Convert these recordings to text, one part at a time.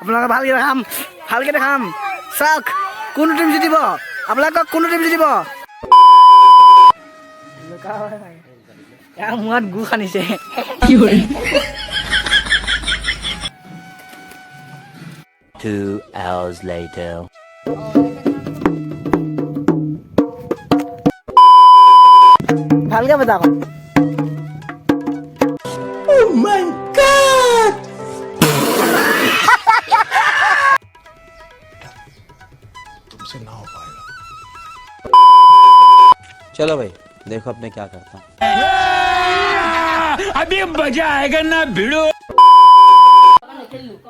আপোনালোকে ভালকৈ দেখাম ভালকৈ দেখাম চাওক কোনটো টিম জিতিব? আপোনালোকক কোনটো টিম জিতিব? ইয়াৰ মূৰত গু সানিছে Two hours later. ভালকৈ বজাওক चलो भाई देखो अब मैं क्या करता हूँ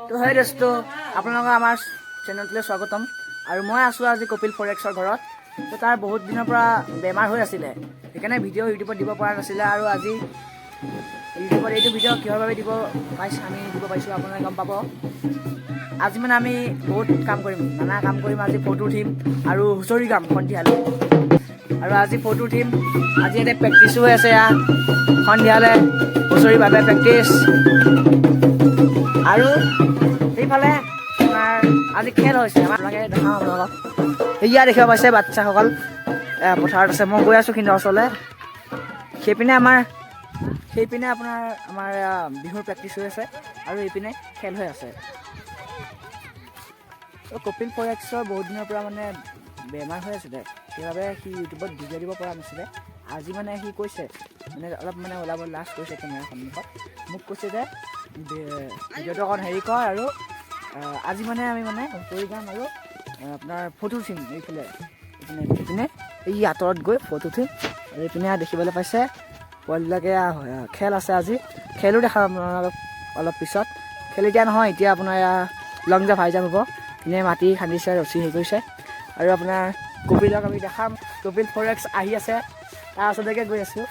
তো হয় দোস্ত আপোনালোকৰ আমাৰ চেনেলটোলৈ স্বাগতম আৰু মই আছোঁ আজি কপিল ফৰেক্সৰ ঘৰত তো তাৰ বহুত দিনৰ পৰা বেমাৰ হৈ আছিলে সেইকাৰণে ভিডিঅ' ইউটিউবত দিব পৰা নাছিলে আৰু আজি ইউটিউবত এইটো ভিডিঅ' কিহৰ বাবে দিব পাইছোঁ আমি দিব পাৰিছোঁ আপোনালোকে গম পাব আজি মানে আমি বহুত কাম কৰিম নানা কাম কৰিম আজি ফটো উঠিম আৰু হুঁচৰি গাম সন্ধিয়ালৈ আৰু আজি ফটো উঠিম। আজি ইয়াতে প্ৰেক্টিছো হৈ আছে এয়া সন্ধিয়ালৈ হুঁচৰিৰ বাবে প্ৰেক্টিছ আৰু সেইফালে আপোনাৰ আজি খেল হৈছে। আপোনালোকে দেখাওঁ আপোনালোকক। এয়া দেখিব পাইছে বাচ্ছাসকল। পথাৰত আছে। মই গৈ আছোঁ কিন্তু ওচৰলৈ। সেইপিনে আমাৰ, সেইপিনে আপোনাৰ, আমাৰ বিহুৰ প্ৰেক্টিচ হৈ আছে। আৰু এইপিনে খেল হৈ আছে। কপিল ফৰেক্সৰ বহুত দিনৰ পৰা মানে বেমাৰ হৈ আছিলে, সেইবাবে সি ইউটিউবত ভিডিঅ' দিব পৰা নাছিলে। আজি মানে সি কৈছে মানে অলপ মানে ওলাব লাষ্ট কৈছে কেমেৰা সন্মুখত। মোক কৈছে যে ভিডিঅ'টো অকণ হেৰি কৰ আৰু আজি মানে আমি মানে হুঁচৰি গাম আৰু আপোনাৰ ফটো উঠিম এইফালে, এইপিনে এইপিনে। এই আঁতৰত গৈ ফটো উঠিম আৰু এইপিনে দেখিবলৈ পাইছে, পোৱালিবিলাকে খেল আছে আজি। খেলো দেখাম আপোনালোকক অলপ অলপ পিছত। খেল এতিয়া নহয়, এতিয়া আপোনাৰ লং জাম্প, হাই জাম্প হ'ব। এনে মাটি খান্দিছে, ৰছী হেৰি কৰিছে। আৰু আপোনাৰ কপিলক আমি দেখাম। কপিল ফৰেক্স আহি আছে। তাৰ ওচৰলৈকে গৈ আছোঁ।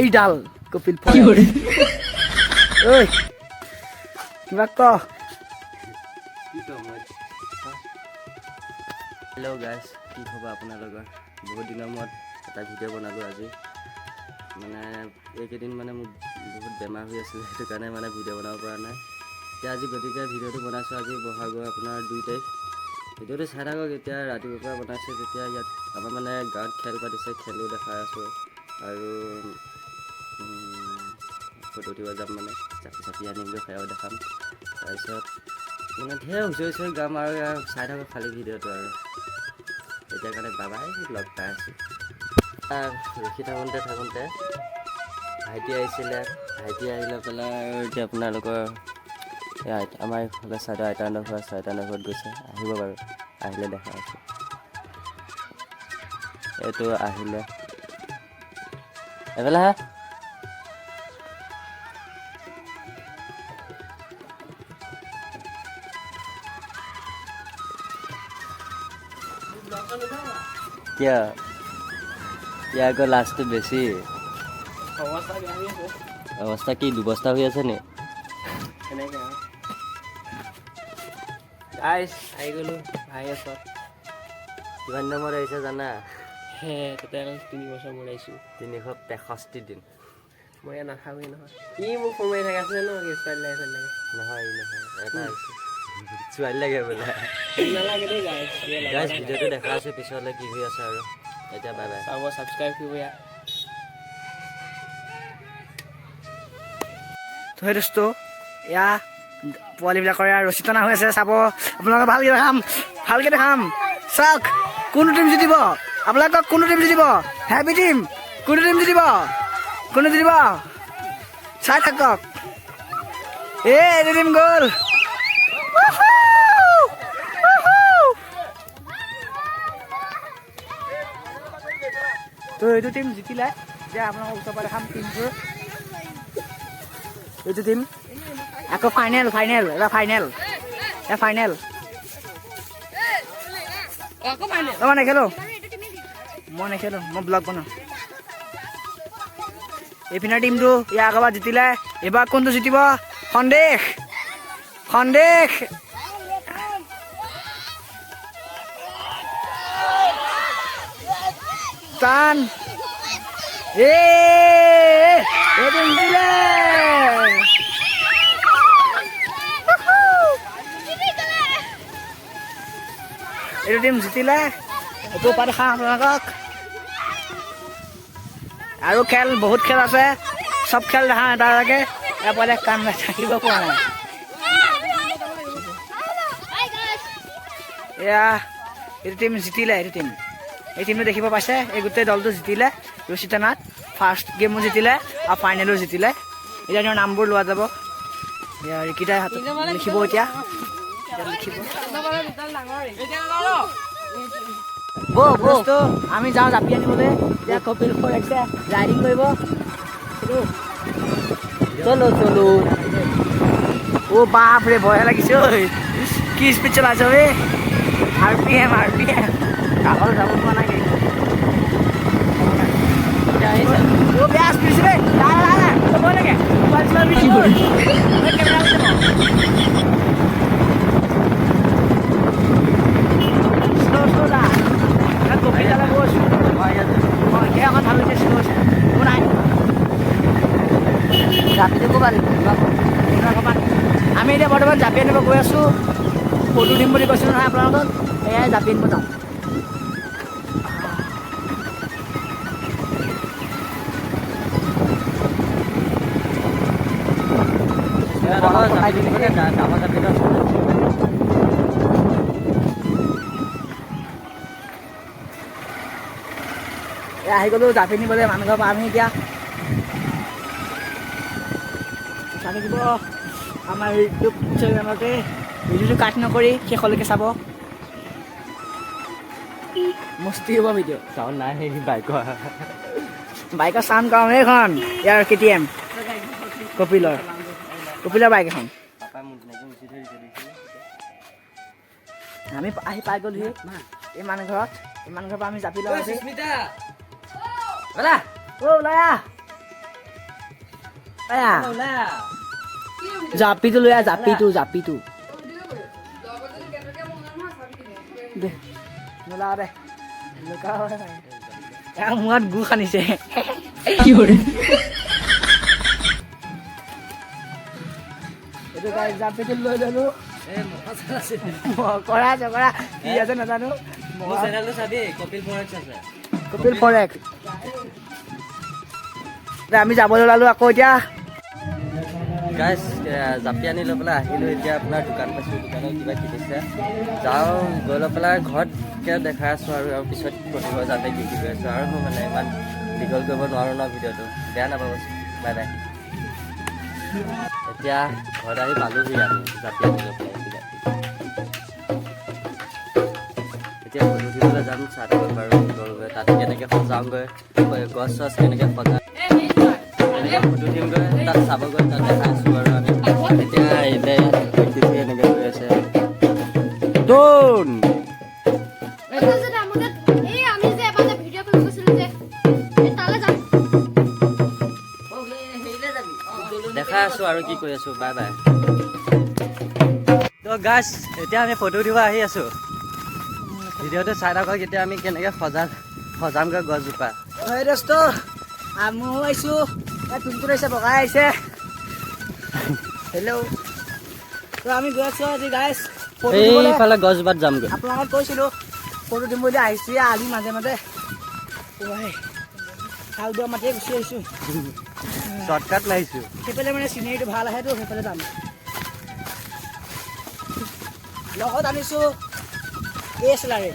এইডাল কপিল ফৰেক্স ঐ কিবা ক? হেল্ল' গাইজ কি খবৰ আপোনালোকৰ? বহুত দিনৰ মূৰত এটা ভিডিঅ' বনালোঁ আজি। মানে এইকেইদিন মানে মোক বহুত বেমাৰ হৈ আছিলে সেইটো কাৰণে মানে ভিডিঅ' বনাব পৰা নাই। এতিয়া আজি গতিকে ভিডিঅ'টো বনাইছোঁ, আজি বহাগৰ আপোনাৰ দুই তাৰিখ। ভিডিঅ'টো চাই থাকক এতিয়া ৰাতিপুৱাৰ পৰা বনাইছোঁ যেতিয়া ইয়াত আমাৰ মানে গাঁৱত খেল পাতিছে, খেলো দেখাই আছোঁ। আৰু ফটো উঠিব যাম মানে চাপি চাপি আনিমগৈ সেয়াও দেখাম। তাৰপিছত মানে ঢেৰ হুঁচৰি চুঁচৰি গাম আৰু চাই থাকক খালী ভিডিঅ'টো আৰু। এতিয়া কাৰণে বাবাই লগ পাই আছোঁ। ৰখি থাকোঁতে থাকোঁতে ভাইটি আহিছিলে, ভাইটি আহি লৈ পেলাই এতিয়া আপোনালোকৰ আইতা আমাৰ এইফালে চাইডৰ আইতাহঁতৰ ঘৰ আছে আইতাহঁতৰ ঘৰত গৈছে আহিব বাৰু আহিলে দেখা আছোঁ এইটো আহিলে। এইফালে হা কিয়? ইয়াৰ আকৌ লাষ্টটো বেছি। অৱস্থা কি দুবস্থা হৈ আছে নি? গাইছ আহি গ'লোঁ ভাই ওচৰত কিমান দিনৰ আহিছে জানা? হে টোটেল তিনি বছৰ মূৰত আহিছোঁ। তিনিশ তেষষ্ঠি দিন। মই ইয়াত নাথাকোৱেই নহয়। ই মোক মাৰি থাকে আছিলে ন কি ছোৱালী লাগে ছোৱালী লাগে। নহয় ই নহয় এটা আহিছে। ছোৱালী লাগে বোলে। নালাগে দেই গাইছ গাইজ ভিডিঅ'টো দেখা আছোঁ পিছলৈ কি হৈ আছে আৰু। এতিয়া বাই বাই চাব ছাবস্ক্ৰাইব কৰিব ইয়াত। তো সেই দোস্ত এয়া পোৱালিবিলাকৰ ৰচী টনা হৈ আছে, চাব। আপোনালোকে ভালকৈ দেখাম ভালকৈ দেখাম। চাওক, কোনটো টিম জিতিব আপোনালোকক কোনটো টিম জিতিব হেপী টিম কোনটো টিম জিতিব কোনটো জিতিব চাই থাকক। এ, এইটো টিম গ'ল। তো এইটো টিম জিকিলে এতিয়া আপোনালোকক ওচৰৰ পৰা দেখাম টিমটোৰ এইটো টিম আকৌ ফাইনেল ফাইনেল এবাৰ ফাইনেল এ ফাইনেল মই নেখেলো মই নেখেলো মই ব্লগ বনাওঁ এইপিনৰ টিমটো ইয়াৰ আগৰবাৰ জিতিলে এইবাৰ কোনটো জিতিব সন্দেহ সন্দেহ টান এ জিতিলে এইটো টিম জিতিলে, এইটো উপায় দেখাওঁ আপোনালোকক আৰু খেল, বহুত খেল আছে। চব খেল দেখাওঁ এটা এটাকে এপালে কাম থাকিব পৰা নাই। এয়া, এইটো টিম জিতিলে, এইটো টিম এই টিমটো দেখিব পাইছে, এই গোটেই দলটো জিতিলে। ৰুচিতানাথ ফাৰ্ষ্ট গেমো জিতিলে, আৰু ফাইনেলো জিতিলে। এতিয়া তেওঁৰ নামবোৰ লোৱা যাব। ৰিকিতাই লিখিব এতিয়া। আমি যাওঁ জাপি আনিবলৈ। এতিয়া কপিল ফৰেক্সে ৰাইডিং কৰিব। চলো। চলো অ' বাপৰে ভয় লাগিছে, ঐ। কি স্পীড চলাইছ বে R P M R P M কাষত যাব পোৱা নাই অ' বেয়া স্পীড দেই নাই নাই নাই লাগে। মোবাইল চলাই কি কৰি কেমেৰা লৈ যাব শ্ল' শ্ল' যা ইয়াত কপি যালে বহুত অঁ এতিয়া অকণ ভালো হৈছে শ্ল' হৈছে একো নাই জাপি দিব পাৰিম অকণমান আমি এতিয়া বৰ্তমান জাপি আনিব গৈ আছোঁ ফটো দিম বুলি কৈছিলোঁ নহয় আপোনালোকক এয়াই জাপি আনিব যাওঁ এ আহি গ'লো জাপি নিবলৈ মানুহ ঘৰৰ পৰা আমি এতিয়া চাই থাকিব আমাৰ ইউটিউব চেনেলতে ভিডিঅ'টো কাট নকৰি শেষলৈকে চাব। মস্তি হ'ব ভিডিঅ' চাউণ্ড নাই বাইকৰ। বাইকৰ চাউণ্ড কম এইখন ইয়াৰ কে টি এম কপিলৰ। কপিলৰ বাইক এখন। আমি আহি পাই গ'লোহি এই মানুহ ঘৰত এই মানুহ ঘৰৰ পৰা আমি জাপি লওঁ ওলা! ওলাই আহ ওলাই আহ জাপিটো লৈ আহ জাপিটো জাপিটো দে। নোলাও দে। মূৰত গু সানিছে এইটো জাপিটো লৈ ল'লো। কৰা চকৰা কি আছে নাজানো। কপিল ফৰেক্স কপিল ফৰেক এতিয়া আমি যাবলৈ ওলালো আকৌ এতিয়া। গাইজ জাপি আনি লৈ পেলাই আহিলোঁ এতিয়া আপোনাৰ দোকান পাইছোঁ দোকানত কিবা কিনিছে যাওঁ গৈ লৈ পেলাই ঘৰতকৈ দেখাই আছোঁ আৰু আৰু পিছত প্ৰতিবাৰ যাতে কি কি আছোঁ আৰু মই মানে ইমান দীঘল কৰিব নোৱাৰোঁ ন ভিডিঅ'টো। বেয়া নাপাব বাই বাই। এতিয়া ঘৰত আহি পালোহি আমি জাপি আনি লৈ পেলাই এতিয়া উঠিবলৈ যাম চাহ দিব পাৰোঁ তাত কেনেকৈ সজাওঁগৈ গছ চছ কেনেকৈ সজা এনেকৈ ফটো উঠিমগৈ তাত চাবগৈ তাত দেখাই আছোঁ আৰু আমি এতিয়া এতিয়া উঠিছোঁ এনেকৈ গৈ আছে দোন আৰু কি কৰি আছোঁ? Bye bye. তো গাছ এতিয়া আমি ফটো উঠিব আহি আছোঁ। ভিডিঅ'টো চাই থাকক এতিয়া আমি কেনেকৈ সজা সজামগৈ গছজোপা। হয় দোস্ত। ময়ো আহিছোঁ টুনটুন আহিছে বগাই আহিছে হেল্ল' তো আমি গৈ আছোঁ আজি গাইছ এইফালে গছজোপাত যামগৈ। আপোনালোকক কৈছিলোঁ ফটো দিম বুলি আহিছোঁ আজি মাজে মাজে। খাল দুৱা মাতিয়ে গুচি আহিছোঁ। শ্বৰ্টকাট মাৰিছোঁ সেইফালে মানে চিনেৰীটো ভালো আহেতো সেইফালে যাম। লগত আনিছোঁ এই চিলাৰী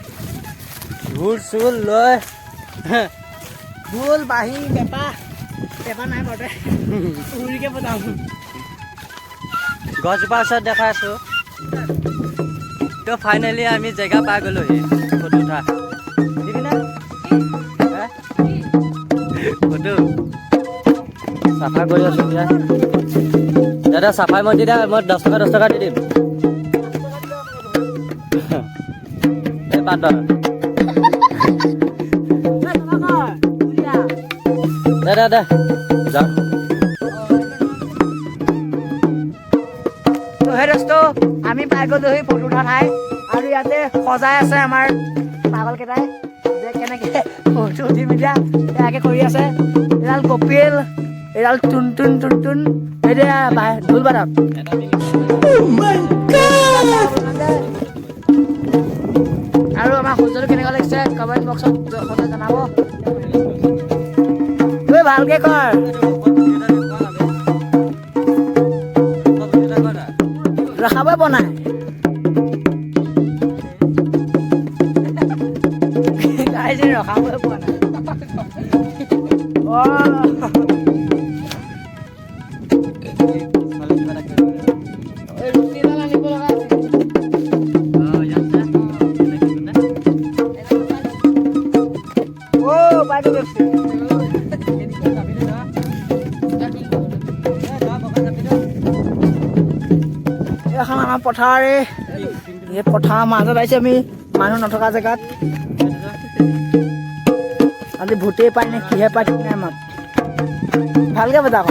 ঢোল চোল লৈ। ঢোল বাঁহী পেঁপা পেঁপা নাই গছজোপাৰ ওচৰত দেখাই আছোঁ। তো ফাইনেলি আমি জেগা পাই গ'লোহি ফটো উঠা। ফটো? চাফা কৰি আছোঁ এতিয়া দাদা, চাফাই মই দি দে মই দহ টকা দহ টকা দি দিম। এই পাত দে দে দে। যাওঁ তো সেই দোস্ত, আমি পাই গ'লোহি ফটো উঠা ঠাই আৰু ইয়াতে সজাই আছে আমাৰ পাগলকেইটাই। যে কেনেকৈ ফটো উঠিম এতিয়া। এয়াকে কৰি আছে। এডাল কপিল, এডাল টুন টুন টুন টুন। এতিয়া ঢোল বাদক আৰু বক্সত সদায় জনাব। ঐ ভালকে কৰ এখন আমাৰ পথাৰে এই। পথাৰৰ মাজত আহিছে আমি মানুহ নথকা জেগাত। আজি ভূতেই পায় নে কিহে পায় ঠিক নাই আমাক ভালকে বজা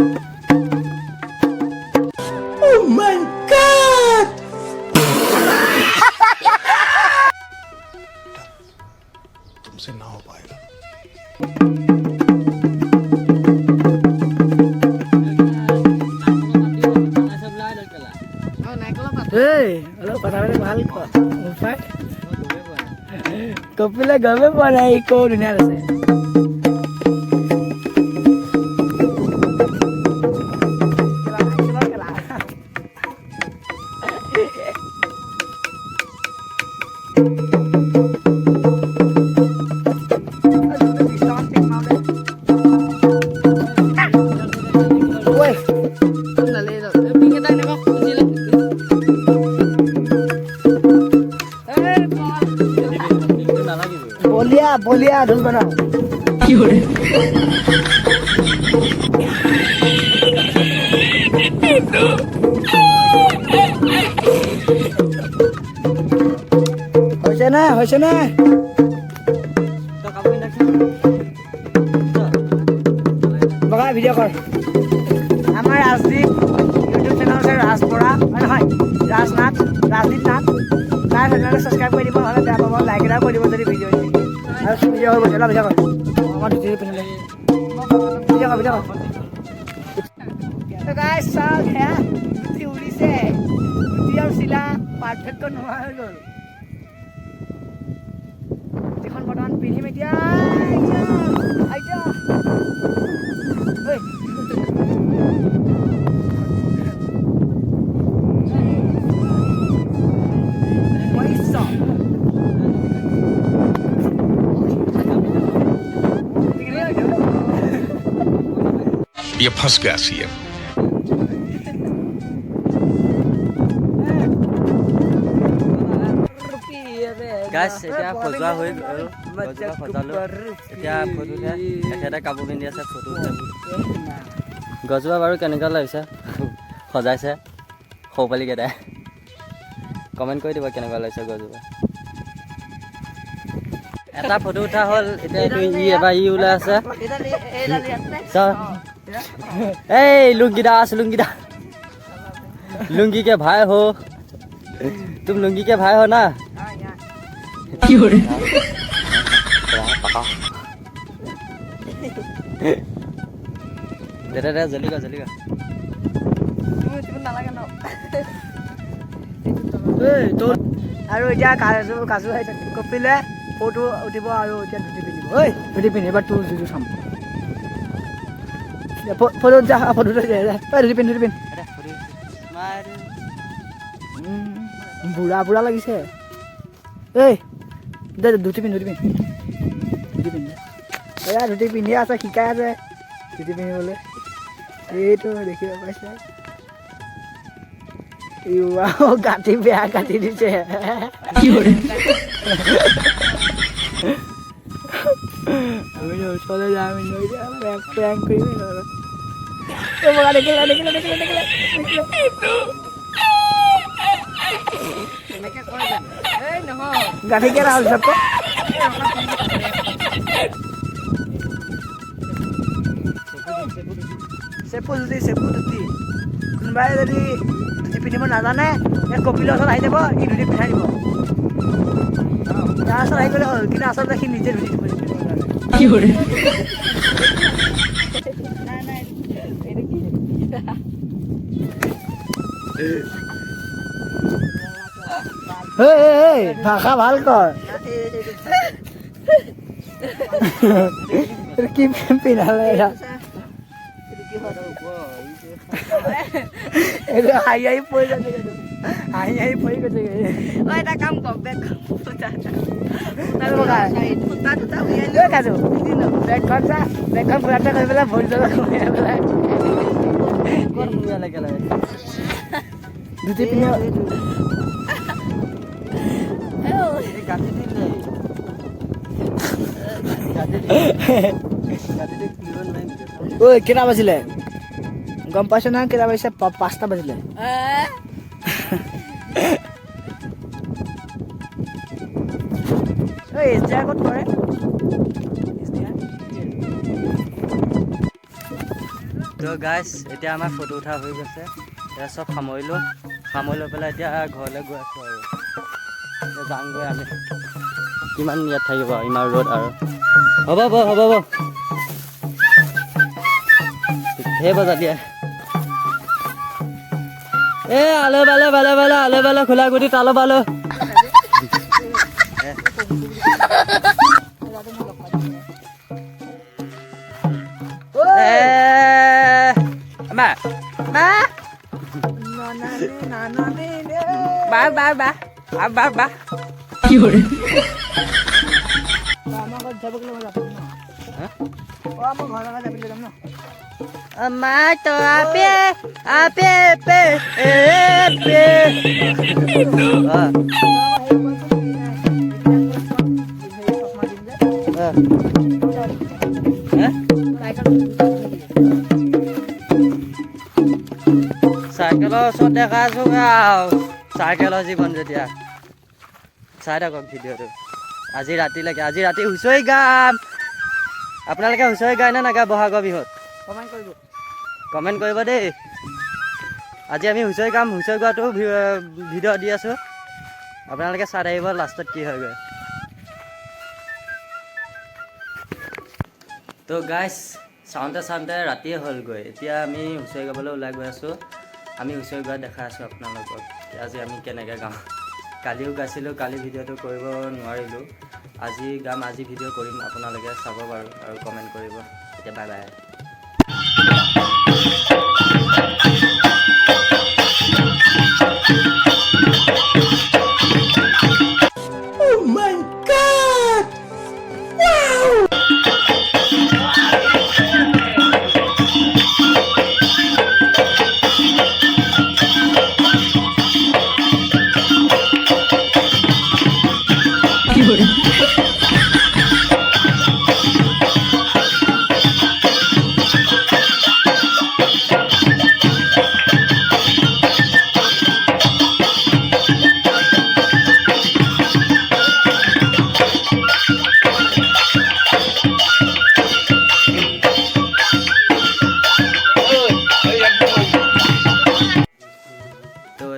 কপিলে গমেই পোৱা নাই ই কৰ ধুনীয়া হৈছে নে হৈছে নে? বগা ভিডিঅ' কৰ আমাৰ ৰাজদীপ ইউটিউব চেনেল আছে ৰাজ বৰা হয় নহয় ৰাজনাথ ৰাজদীপ নাথ তাৰ চেনেলটো ছাবস্ক্ৰাইব কৰি দিব নহ'লে বেয়া পাব লাইক এটা কৰি দিব যদি ভিডিঅ' আৰু ভিডিঅ' হৈ গৈছে ভিডিঅ' কৰ আমাৰ ভিডিঅ' কৰ ভিডিঅ' কৰ তো guys, চাওক সেয়া से আৰু চিলা পাৰ্থক্য নোহোৱা হৈ গ'ল। যিখন বৰ্তমান পিন্ধিম এতিয়া Hasgasia. গছজোপা বাৰু কেনেকুৱা লাগিছে? সজাইছে। সৰু পোৱালিকেইটাই কমেণ্ট কৰি দিব কেনেকুৱা লাগিছে গছজোপা এটা ফটো উঠা হ'ল এতিয়া ই এবাৰ ই ওলাই আছে। চাওঁ এই लुंगी दास लुंगी दास लुंगी के भाई हो तुम लुंगी के भाई हो ना दे दे दे जल्दी कर जल्दी कर এই, তোৰ আৰু এতিয়া কাজু কাজু আহিছে কপিলে ফটো উঠিব আৰু এতিয়া ধুতি পিন্ধিব ঐ ধুতি পিন্ধি এবাৰ তোৰ যিটো চাম দে, ফ- ফটো যা ফটো উঠি যা যা। ঐ ধুতি পিন্ধ ধুতি পিন্ধ উম, বুঢ়া বুঢ়া লাগিছে এই দে ধুতি পিন্ধ ধুতি পিন্ধ ধুতি পিন্ধ এয়া ধুতি পিন্ধি আছে শিকাই আছে ধুতি পিন্ধিবলৈ এইটো দেখিব পাইছে গাঁঠি বেয়া গাঁঠি দিছে হ'ল চব চেপু ধুতি চেপু ধুতি কোনোবাই যদি ধুতি পিন্ধিব নাজানে এই কপিলৰ ওচৰত আহি যাব সি ধুতি পিন্ধাই দিব। তাৰ ওচৰত আহি গ'লে হ'ল, কিন্তু আচলতে সি নিজে ধুতি পিন্ধিব কি? ঐ, ভাষা ভালো কৰ কি পিন্ধালে এটা হাঁহি হাঁহি পৰি গৈছে। হাঁহি হাঁহি পৰি গৈছে। এটা কাম কৰ ভৰি পেলাই ঐ কেইটা বাজিলে? গম পাইছ নহয় কেইটা বাজিছে? পাঁচটা বাজিলে। ক'ত কৰে। তো গাইছ এতিয়া আমাৰ ফটো উঠা হৈ গৈছে। এতিয়া চব সামৰিলোঁ সামৰি লৈ পেলাই এতিয়া ঘৰলৈ গৈ আছোঁ আৰু। এতিয়া যামগৈ আমি। কিমান ইয়াত থাকিব ইমান ৰ'দ আৰু। হ'ব হ'ব হ'ব হ'ব। সেই বজা দিয়া। এ আলে বালে বালে বালে আলে বালে খোলা গুটি তালো বা বা বা বা বা আমাৰ ঘৰত যাব গ'লে মই যাম ন। হা? অ আমাৰ ঘৰৰ লগত যাবলৈ যাম ন। মা তো আপে আপে পে এ পে চাইকেলৰ ওচৰত দেখা আছো চাইকেলৰ জীৱন যেতিয়া। চাই থাকক ভিডিঅ'টো। আজি ৰাতিলৈকে আজি ৰাতি হুঁচৰি গাম। আপোনালোকে হুঁচৰি গায় নে নাগায় বহাগৰ বিহুত? কমেণ্ট কৰিব। কমেণ্ট কৰিব দেই। আজি আমি হুঁচৰি গাম হুঁচৰি গোৱাটো ভিডিঅ' দি আছোঁ। আপোনালোকে চাই থাকিব লাষ্টত কি হয়গৈ। তো গাইছ চাওঁতে চাওঁতে ৰাতিয়ে হ'লগৈ। এতিয়া আমি হুঁচৰি গাবলৈ ওলাই গৈ আছোঁ। আমি হুঁচৰি গোৱা দেখাই আছোঁ আপোনালোকক। আজি আমি কেনেকৈ গাওঁ কালিও গাইছিলোঁ, কালি ভিডিঅ'টো কৰিব নোৱাৰিলোঁ। আজি গাম, আজি ভিডিঅ' কৰিম, আপোনালোকে চাব বাৰু আৰু কমেণ্ট কৰিব। এতিয়া বাই বাই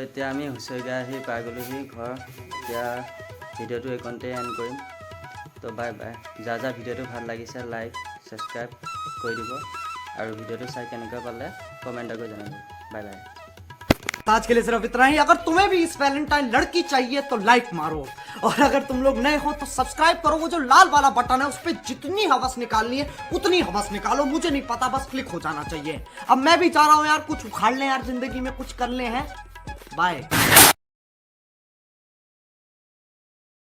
এতিয়া আমি হুঁচৰি গাই আহি পাই গ'লোহি ঘৰ এতিয়া ভিডিঅ'টো এইকণতে এণ্ড কৰিম তো বাই বাই যাৰ যাৰ ভিডিঅ'টো ভাল লাগিছে লাইক ছাবস্ক্ৰাইব কৰি দিব আৰু ভিডিঅ'টো চাই কেনেকুৱা পালে কমেণ্ট কৰি জনাব বাই বাই आज के लिए सिर्फ इतना ही अगर तुम्हें भी इस वैलेंटाइन लड़की चाहिए तो लाइक मारो और अगर तुम लोग नए हो तो सब्सक्राइब करो वो जो लाल वाला बटन है उस पर जितनी हवस निकालनी है उतनी हवस निकालो मुझे नहीं पता बस क्लिक हो जाना चाहिए अब मैं भी चाह रहा हूँ यार कुछ उखाड़ लें यार जिंदगी में कुछ कर ले हैं Bye.